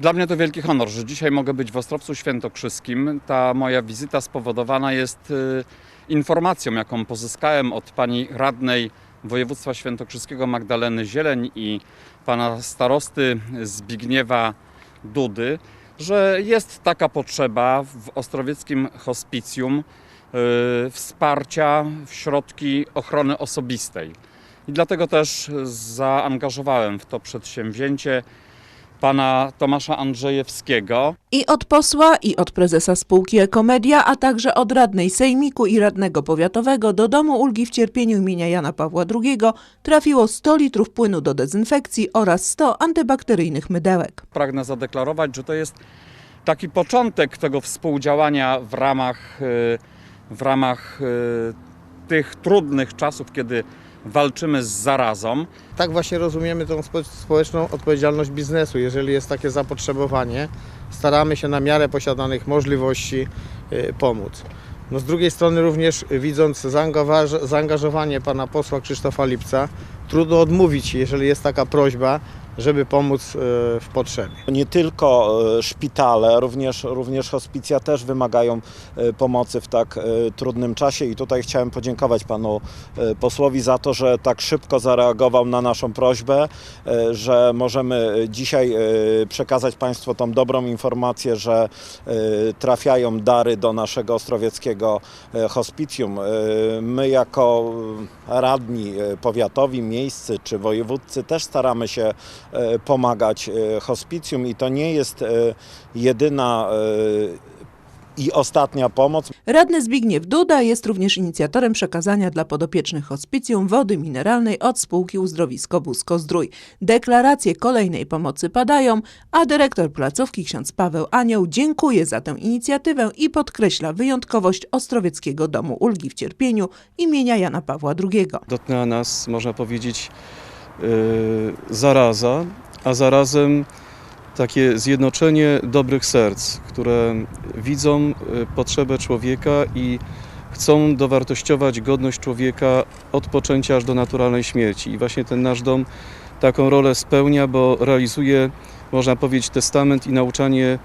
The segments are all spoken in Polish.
Dla mnie to wielki honor, że dzisiaj mogę być w Ostrowcu Świętokrzyskim. Ta moja wizyta spowodowana jest y, informacją, jaką pozyskałem od pani radnej województwa świętokrzyskiego Magdaleny Zieleń i pana starosty Zbigniewa Dudy, że jest taka potrzeba w ostrowieckim hospicjum y, wsparcia w środki ochrony osobistej. I dlatego też zaangażowałem w to przedsięwzięcie pana Tomasza Andrzejewskiego. I od posła, i od prezesa spółki Ekomedia, a także od radnej Sejmiku i radnego powiatowego do Domu Ulgi w Cierpieniu imienia Jana Pawła II trafiło 100 litrów płynu do dezynfekcji oraz 100 antybakteryjnych mydełek. Pragnę zadeklarować, że to jest taki początek tego współdziałania w ramach, y, w ramach y, tych trudnych czasów, kiedy walczymy z zarazą. Tak właśnie rozumiemy tą spo- społeczną odpowiedzialność biznesu. Jeżeli jest takie zapotrzebowanie, staramy się na miarę posiadanych możliwości y, pomóc. No z drugiej strony również y, widząc zaangażowanie pana posła Krzysztofa Lipca, trudno odmówić, jeżeli jest taka prośba, żeby pomóc y, w potrzebie. Nie tylko e, szpitale, również, również hospicja też wymagają e, pomocy w tak e, trudnym czasie i tutaj chciałem podziękować panu e, posłowi za to, że tak szybko zareagował na naszą prośbę, e, że możemy dzisiaj e, przekazać państwu tą dobrą informację, że e, trafiają dary do naszego ostrowieckiego e, hospicjum. E, My jako e, radni e, powiatowi, miejscy czy wojewódcy też staramy się e, pomagać e, hospicjum i to nie jest e, jedyna e, i ostatnia pomoc. Radny Zbigniew Duda jest również inicjatorem przekazania dla podopiecznych hospicjum wody mineralnej od spółki Uzdrowisko Busko-Zdrój. Deklaracje kolejnej pomocy padają, a dyrektor placówki ksiądz Paweł Anioł dziękuję za tę inicjatywę i podkreśla wyjątkowość Ostrowieckiego Domu Ulgi w Cierpieniu imienia Jana Pawła II. dotknęła nas, można powiedzieć, zaraza, a zarazem takie zjednoczenie dobrych serc, które widzą y, potrzebę człowieka i chcą dowartościować godność człowieka od poczęcia aż do naturalnej śmierci. I właśnie ten nasz dom taką rolę spełnia, bo realizuje, można powiedzieć, testament i nauczanie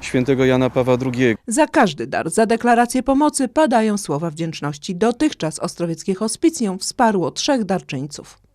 świętego Jana Pawła II. Za każdy dar, za deklarację pomocy padają słowa wdzięczności. Dotychczas Ostrowieckie Hospicjum wsparło trzech darczyńców.